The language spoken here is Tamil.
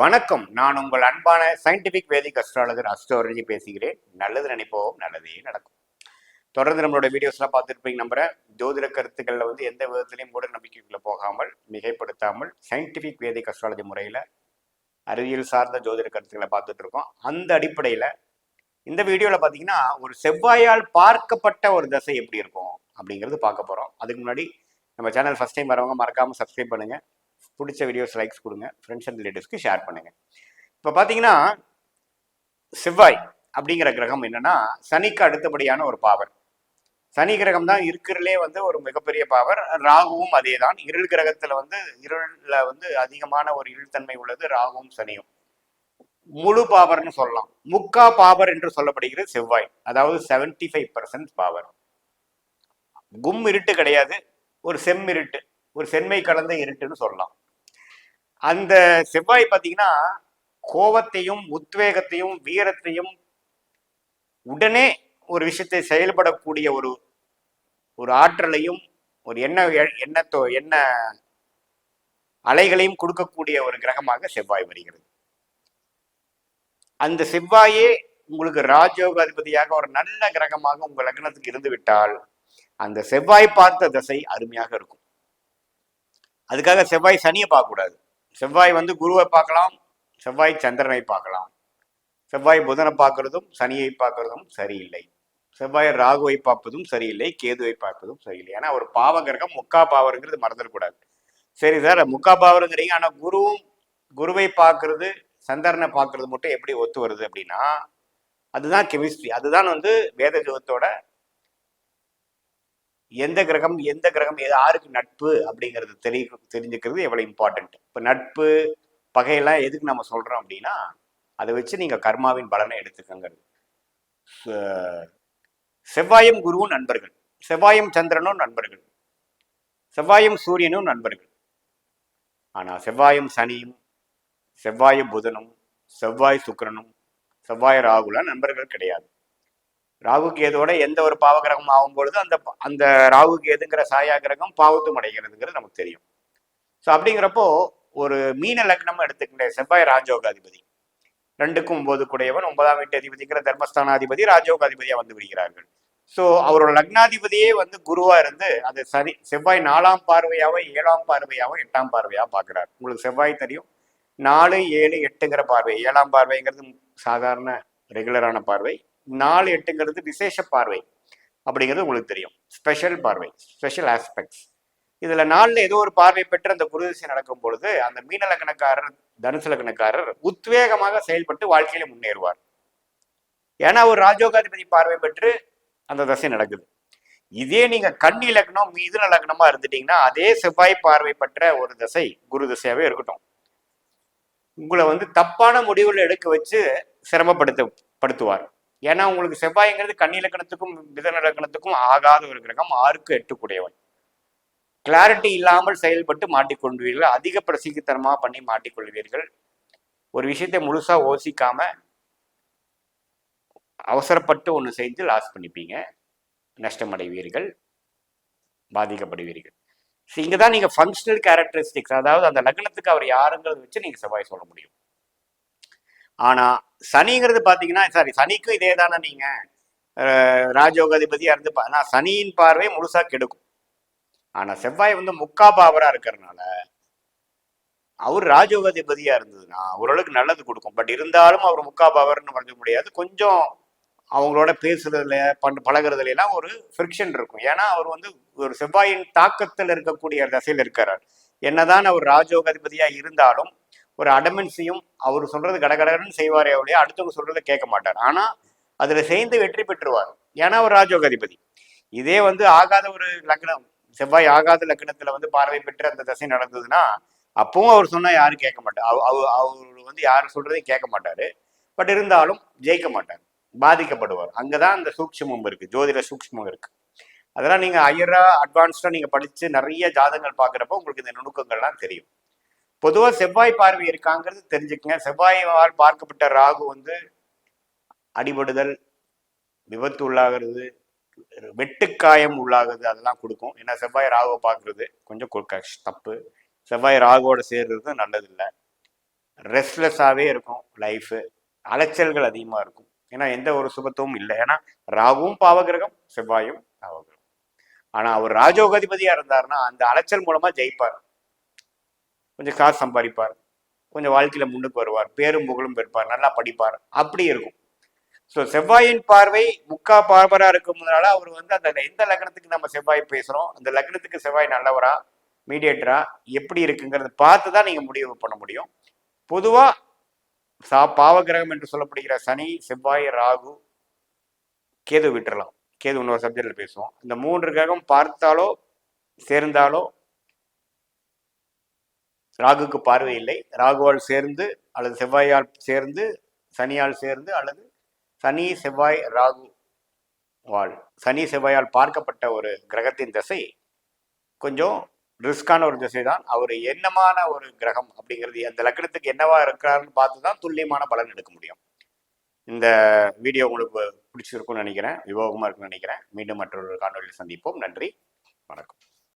வணக்கம். நான் உங்கள் அன்பான சயின்டிபிக் வேதிக் அஸ்ட்ராலஜர் அஸ்ட்ரோலஜி பேசுகிறேன். நல்லது நினைப்போம் நல்லதே நடக்கும். தொடர்ந்து நம்மளோட வீடியோஸ்லாம் பார்த்துருப்பீங்க நம்புறேன் ஜோதிட கருத்துக்களில் வந்து எந்த விதத்திலையும் மூட நம்பிக்கைக்குள்ளே போகாமல் மிகைப்படுத்தாமல் சயின்டிபிக் வேதிக் அஸ்ட்ராலஜி முறையில் அறிவியல் சார்ந்த ஜோதிட கருத்துக்களை பார்த்துட்டு இருக்கோம். அந்த அடிப்படையில் இந்த வீடியோவில் பார்த்தீங்கன்னா ஒரு செவ்வாயால் பார்க்கப்பட்ட ஒரு தசை எப்படி இருக்கும் அப்படிங்கிறது பார்க்க போகிறோம் அதுக்கு முன்னாடி நம்ம சேனல் ஃபஸ்ட் டைம் வரவங்க மறக்காமல் சப்ஸ்கிரைப் பண்ணுங்கள் பிடிச்ச வீடியோஸ் லைக்ஸ் கொடுங்க. ஃப்ரெண்ட்ஸ் அண்ட் ரிலேட்டிவ்ஸ்க்கு ஷேர் பண்ணுங்க. இப்போ பார்த்தீங்கன்னா செவ்வாய் அப்படிங்கிற கிரகம் என்னன்னா சனிக்கு அடுத்தபடியான ஒரு பாவர் சனி கிரகம் தான் இருக்கிறதுலே வந்து ஒரு மிகப்பெரிய பாவர் ராகுவும் அதே தான் இருள் கிரகத்துல வந்து இருள்ல வந்து அதிகமான ஒரு இருள்தன்மை உள்ளது ராகுவும் சனியும். முழு பாவர்னு சொல்லலாம். முக்கா பாவர் என்று சொல்லப்படுகிறது செவ்வாய். அதாவது செவன்டி ஃபைவ் பர்சன்ட் பாவர் கும் இருட்டு கிடையாது. ஒரு செம்மிருட்டு ஒரு செம்மை கலந்த இருட்டுன்னு சொல்லலாம். அந்த செவ்வாய் பார்த்தீங்கன்னா கோபத்தையும் உத்வேகத்தையும் வீரத்தையும் உடனே ஒரு விஷயத்தை செயல்படக்கூடிய ஒரு ஒரு ஆற்றலையும் ஒரு எண்ண எண்ணத்தோ எண்ண அலைகளையும் கொடுக்கக்கூடிய ஒரு கிரகமாக செவ்வாய் வருகிறது. அந்த செவ்வாயே உங்களுக்கு ராஜயோகாதிபதியாக ஒரு நல்ல கிரகமாக உங்கள் லக்னத்துக்கு இருந்து விட்டால் அந்த செவ்வாய் பார்த்த தசை அருமையாக இருக்கும். அதுக்காக செவ்வாய் சனியை பார்க்கக்கூடாது. செவ்வாய் வந்து குருவை பார்க்கலாம் செவ்வாய் சந்திரனை பார்க்கலாம். செவ்வாய் புதனை பார்க்கறதும் சனியை பார்க்கறதும் சரியில்லை. செவ்வாய் ராகுவை பார்ப்பதும் சரியில்லை கேதுவை பார்ப்பதும் சரியில்லை. ஏன்னா ஒரு பாவகிரகம் முக்கா பாவருங்கிறது மறந்துடக்கூடாது. சரி சார் முக்கா பாவருங்கிறீங்க. ஆனால் குருவும் குருவை பார்க்கறது சந்திரனை பார்க்கறது மட்டும் எப்படி ஒத்து வருது அப்படின்னா அதுதான் கெமிஸ்ட்ரி அதுதான் வந்து வேத ஜோகத்தோட எந்த கிரகம் எந்த கிரகம் எது யாருக்கு நட்பு அப்படிங்கிறது தெரிய தெரிஞ்சுக்கிறது எவ்வளோ இம்பார்ட்டன்ட் இப்போ நட்பு பகையெல்லாம் எதுக்கு நம்ம சொல்கிறோம் அப்படின்னா அதை வச்சு நீங்கள் கர்மாவின் பலனை எடுத்துக்கங்கிறது. ச- செவ்வாயும் குருவும் நண்பர்கள். செவ்வாயும் சந்திரனும் நண்பர்கள். செவ்வாயும் சூரியனும் நண்பர்கள். ஆனால் செவ்வாயும் சனியும் செவ்வாய் புதனும் செவ்வாய் சுக்கிரனும் செவ்வாய் ராகுலாம் நண்பர்கள் கிடையாது. ராகு கேதுவோட எந்த ஒரு பாவகிரகம் ஆகும் பொழுது அந்த அந்த ராகு கேதுங்கிற சாயா கிரகம் பாவத்தும் அடைகிறதுங்கிறது நமக்கு தெரியும். ஸோ அப்படிங்கிறப்போ ஒரு மீன லக்னம் எடுத்துக்கிட்ட செவ்வாய் ராஜோகாதிபதி ரெண்டுக்கும் ஒன்பது கூடையவன் ஒன்பதாம் வீட்டு அதிபதிங்கிற தர்மஸ்தானாதிபதி ராஜோகாதிபதியா வந்து விடுகிறார்கள். ஸோ அவரோட லக்னாதிபதியே வந்து குருவா இருந்து அது சரி செவ்வாய் நாலாம் பார்வையாவோ ஏழாம் பார்வையாவோ எட்டாம் பார்வையாக பார்க்கிறார். உங்களுக்கு செவ்வாய் தெரியும். நாலு ஏழு எட்டுங்கிற பார்வை ஏழாம் பார்வைங்கிறது சாதாரண ரெகுலரான பார்வை. நாலு எட்டுங்கிறது விசேஷ பார்வை அப்படிங்கிறது உங்களுக்கு தெரியும். ஸ்பெஷல் பார்வை ஸ்பெஷல் ஆஸ்பெக்ட்ஸ் இதுல நாளில் ஏதோ ஒரு பார்வை பெற்று அந்த குருதிசை நடக்கும் பொழுது அந்த மீன லக்னக்காரர் தனுசு லக்னக்காரர் உத்வேகமாக செயல்பட்டு வாழ்க்கையில முன்னேறுவார். ஏன்னா ஒரு ராஜோகாதிபதி பார்வை பெற்று அந்த தசை நடக்குது. இதே நீங்க கண்ணி லக்னம் மிதுன லக்னமா இருந்துட்டீங்கன்னா அதே செவ்வாய் பார்வை பெற்ற ஒரு தசை குரு தசையாவே இருக்கட்டும். உங்களை வந்து தப்பான முடிவுகள் எடுக்க வச்சு சிரமப்படுத்த படுத்துவார். ஏன்னா உங்களுக்கு செவ்வாய்ங்கிறது கன்னி லக்கணத்துக்கும் மிதன இலக்கணத்துக்கும் ஆகாத ஒரு கிரகம் ஆறுக்கு எட்டுக்குடையவன். கிளாரிட்டி இல்லாமல் செயல்பட்டு மாட்டிக்கொள்வீர்கள். அதிக பிரசிக்கித்தனமாக பண்ணி மாட்டிக்கொள்வீர்கள். ஒரு விஷயத்தை முழுசா யோசிக்காம அவசரப்பட்டு ஒன்று செஞ்சு லாஸ் பண்ணிப்பீங்க. நஷ்டமடைவீர்கள். பாதிக்கப்படுவீர்கள். ஸோ இங்கே தான் நீங்கள் ஃபங்க்ஷனல் கேரக்டரிஸ்டிக்ஸ் அதாவது அந்த லக்னத்துக்கு அவர் யாருங்கிறத வச்சு நீங்கள் செவ்வாய் சொல்ல முடியும். ஆனால் சனிங்கிறது பார்த்தீங்கன்னா சாரி சனிக்கும் இதே தானே நீங்கள் ராஜோகாதிபதியாக இருந்து பா- சனியின் பார்வை முழுசா கெடுக்கும். ஆனால் செவ்வாய் வந்து முக்கா பாவராக இருக்கிறதுனால அவர் ராஜோகாதிபதியாக இருந்ததுன்னா ஓரளவுக்கு நல்லது கொடுக்கும். பட் இருந்தாலும் அவர் முக்கா பாவர்னு பண்ண முடியாது. கொஞ்சம் அவங்களோட பேசுறதுல பண் பழகுறதுல எல்லாம் ஒரு ஃப்ரிக்ஷன் இருக்கும். ஏன்னா அவர் வந்து ஒரு செவ்வாயின் தாக்கத்தில் இருக்கக்கூடிய தசையில் இருக்கிறார் என்னதான் அவர் ராஜோகாதிபதியாக இருந்தாலும் ஒரு அடமென்சியும் அவர் சொல்றது கடகடன்னு செய்வாரே அவளையே அடுத்தவங்க சொல்றதை கேட்க மாட்டார். ஆனா அதுல சேர்ந்து வெற்றி பெற்றுவார் ஏன்னா அவர் ராஜோகாதிபதி. இதே வந்து ஆகாத ஒரு லக்னம் செவ்வாய் ஆகாத லக்னத்துல வந்து பார்வை பெற்று அந்த தசை நடந்ததுன்னா அப்பவும் அவர் சொன்னா யாரும் கேட்க மாட்டார் அவர் வந்து யாரும் சொல்றதையும் கேட்க மாட்டாரு. பட் இருந்தாலும் ஜெயிக்க மாட்டார். பாதிக்கப்படுவார். அங்கதான் அந்த சூக்ஷ்மம் இருக்கு. ஜோதிட சூக்ஷ்மம் இருக்கு. அதெல்லாம் நீங்க ஐயரா அட்வான்ஸ்டா நீங்க படிச்சு நிறைய ஜாதகங்கள் பாக்குறப்ப உங்களுக்கு இந்த நுணுக்கங்கள்லாம் தெரியும். பொதுவாக செவ்வாய் பார்வை இருக்காங்கிறது தெரிஞ்சுக்கங்க. செவ்வாயால் பார்க்கப்பட்ட ராகு வந்து அடிபடுதல் விபத்து உள்ளாகிறது வெட்டுக்காயம் உள்ளாகுது அதெல்லாம் கொடுக்கும். ஏன்னா செவ்வாய் ராகுவை பார்க்கறது கொஞ்சம் கொ- தப்பு. செவ்வாய் ராகுவோட சேர்றது நல்லதில்லை. ரெஸ்ட்லெஸ்ஸாகவே இருக்கும் லைஃபு அலைச்சல்கள் அதிகமாக இருக்கும். ஏன்னா எந்த ஒரு சுபத்துவமும் இல்லை. ஏன்னா ராகுவும் பாவகிரகம் செவ்வாயும் பாவகிரகம். ஆனால் அவர் ராஜோகதிபதியாக இருந்தாருன்னா அந்த அலைச்சல் மூலமாக ஜெயிப்பார். கொஞ்சம் காசு சம்பாதிப்பார். கொஞ்சம் வாழ்க்கையில் முன்னுக்கு வருவார். பேரும் புகழும் பெறுப்பார். நல்லா படிப்பார். அப்படி இருக்கும். ஸோ செவ்வாயின் பார்வை முக்கா பார்வரா இருக்கும்னால அவர் வந்து அந்த எந்த லக்னத்துக்கு நம்ம செவ்வாய் பேசுகிறோம் அந்த லக்னத்துக்கு செவ்வாய் நல்லவரா? மீடியேட்டரா எப்படி இருக்குங்கிறத பார்த்து தான் நீங்கள் முடிவு பண்ண முடியும். பொதுவாக சா பாவகிரகம் என்று சொல்லப்படுகிற சனி செவ்வாய் ராகு கேது விட்டுறலாம். கேது இன்னொரு சப்ஜெக்ட்ல பேசுவோம். இந்த மூன்று கிரகம் பார்த்தாலோ சேர்ந்தாலோ ராகுக்கு பார்வை இல்லை. ராகுவால் சேர்ந்து அல்லது செவ்வாயால் சேர்ந்து சனியால் சேர்ந்து அல்லது சனி செவ்வாய் ராகு வால். சனி செவ்வாயால் பார்க்கப்பட்ட ஒரு கிரகத்தின் திசை கொஞ்சம் ரிஸ்கான ஒரு திசை தான் அவர் என்னமான ஒரு கிரகம் அப்படிங்கிறது அந்த லக்னத்துக்கு என்னவா இருக்கிறாருன்னு பார்த்து தான் துல்லியமான பலன் எடுக்க முடியும். இந்த வீடியோ உங்களுக்கு பிடிச்சிருக்கும்னு நினைக்கிறேன். விவோகமாக இருக்கும்னு நினைக்கிறேன். மீண்டும் மற்றொரு காணொலியில் சந்திப்போம். நன்றி. வணக்கம்.